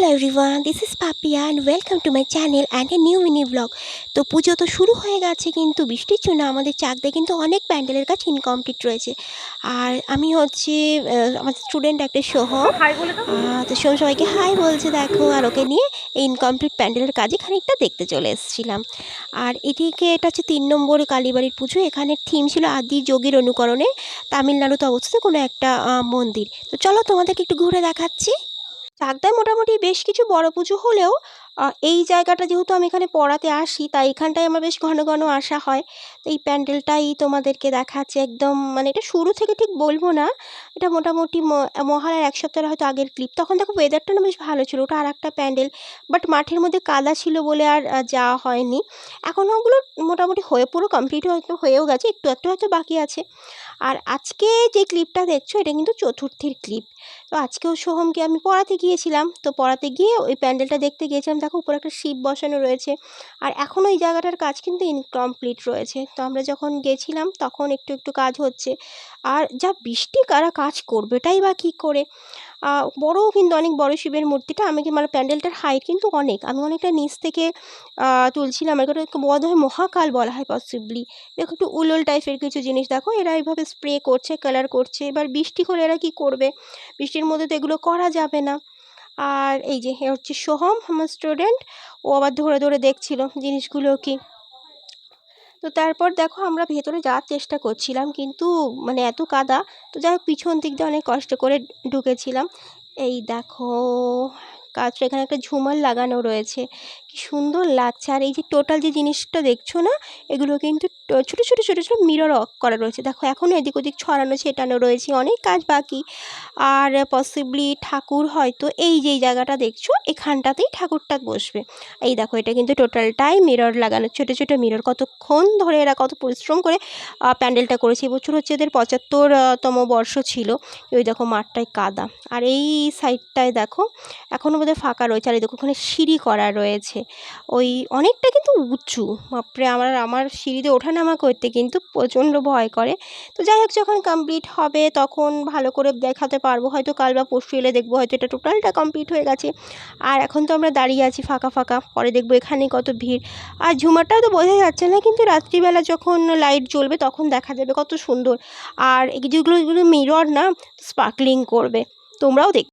Hello everyone this is Papiya and welcome to my channel and a new mini vlog তো পুজো তো শুরু হয়ে গেছে কিন্তু বৃষ্টির জন্য আমাদের চাকদায় কিন্তু অনেক প্যান্ডেলের কাজ ইনকমপ্লিট রয়েছে। আর আমি হচ্ছে আমার স্টুডেন্ট একটা সহ। তো সোম সবাইকে হাই বলছে দেখো আর ওকে নিয়ে এই ইনকমপ্লিট প্যান্ডেলের কাজে খানিকটা দেখতে চলে এসেছিলাম। আর এদিকে এটা হচ্ছে তিন নম্বর কালীবাড়ির পুজো এখানে থিম ছিল আদি যোগীর অনুকরণে। তামিলনাড়ুতে অবস্থিত কোনো একটা মন্দির। তো চলো তোমাদেরকে একটু ঘুরে দেখাচ্ছি। চাকদায় মোটামুটি বেশ কিছু বড় পুজো হলেও এই জায়গাটা যেহেতু আমি এখানে পড়াতে আসি, তাই এখানটায় আমার বেশ ঘন ঘন আসা হয়। তো এই প্যান্ডেলটাই তোমাদেরকে দেখাচ্ছে একদম মানে এটা শুরু থেকে ঠিক বলব না, এটা মোটামুটি মহালয়ার এক সপ্তাহের হয়তো আগের ক্লিপ। তখন দেখো ওয়েদারটা না বেশ ভালো ছিল, ওটা আর একটা প্যান্ডেল বাট মাঠের মধ্যে কাদা ছিল বলে আর যাওয়া হয়নি। এখন ওগুলো মোটামুটি হয়ে পুরো কমপ্লিট হয়তো হয়েও গেছে, একটু একটু হয়তো বাকি আছে। আর আজকে যে ক্লিপটা দেখছ, এটা কিন্তু চতুর্থীর ক্লিপ। তো আজকেও সোহমকে আমি পড়াতে গিয়েছিলাম। তো পড়াতে গিয়ে ওই প্যান্ডেলটা দেখতে গিয়েছিলাম। দেখো, উপরে একটা শিব বসানো রয়েছে। আর এখন ওই জায়গাটার কাজ কিন্তু ইনকমপ্লিট রয়েছে। তো আমরা যখন গেছিলাম, তখন একটু একটু কাজ হচ্ছে। আর যা বৃষ্টি, কারা কাজ করবেটাই বা কী করে? বড়ও কিন্তু অনেক বড় শিবের মূর্তিটা। আমি মানে প্যান্ডেলটার হাইট কিন্তু অনেক। আমি অনেকটা নিচ থেকে তুলছিলাম। আর ওটা বোধ হয় মহাকাল বলা হয় পসিবলি দেখো একটু উলোল টাইপের কিছু জিনিস দেখো। এরা এইভাবে স্প্রে করছে কালার করছে। এবার বৃষ্টি হলে এরা কী করবে? বৃষ্টির মধ্যে তো এগুলো করা যাবে না। আর এই যে হচ্ছে সোহম, আমার স্টুডেন্ট ও আবার ধরে ধরে দেখছিল জিনিসগুলো কি? তো তারপর দেখো আমরা ভেতরে যাওয়ার চেষ্টা করছিলাম কিন্তু মানে এত কাদা। তো যাই হোক, পিছন দিক দিয়ে অনেক কষ্ট করে ঢুকেছিলাম। এই দেখো কাছে এখানে একটা ঝুমার লাগানো রয়েছে। কি সুন্দর লাগছে। আর এই যে টোটাল যে জিনিসটা দেখছ না, এগুলো কিন্তু ছোটো ছোটো ছোটো ছোটো মিরর করা রয়েছে। দেখো এখনও এদিক ওদিক ছড়ানো ছেটানো রয়েছে। অনেক কাজ বাকি। আর পসিবলি ঠাকুর হয়তো এই যে জায়গাটা দেখছ এখানটাতেই ঠাকুরটা বসবে। এই দেখো এটা কিন্তু টোটালটাই মিরর লাগানো। ছোটো ছোটো মিরর কতক্ষণ ধরে এরা কত পরিশ্রম করে প্যান্ডেলটা করেছে। এবছর হচ্ছে এদের পঁচাত্তর আহ, তম বর্ষ ছিল। ওই দেখো মাঠটায় কাদা। আর এই সাইডটায় দেখো এখনও বোধহয় ফাঁকা রয়েছে। আর এই দেখো ওখানে সিঁড়ি করা রয়েছে। ওই অনেকটা কিন্তু উঁচু। বাপরে আমার আমার সিঁড়িতে ওঠা নামা করতে কিন্তু প্রচণ্ড ভয় করে। তো যাই হোক যখন কমপ্লিট হবে তখন ভালো করে দেখাতে পারব। হয়তো কাল বা পরশু এলে দেখব, হয়তো এটা টোটালটা কমপ্লিট হয়ে গেছে। আর এখন তো আমরা দাঁড়িয়ে আছি ফাঁকা ফাঁকা, পরে দেখব এখানে কত ভিড়। আর ঝুমারটাও তো বোঝা যাচ্ছে না, কিন্তু রাত্রিবেলা যখন লাইট জ্বলবে তখন দেখা যাবে কত সুন্দর। আর এই যেগুলো এগুলো মিরর না স্পার্কলিং করবে, তোমরাও দেখ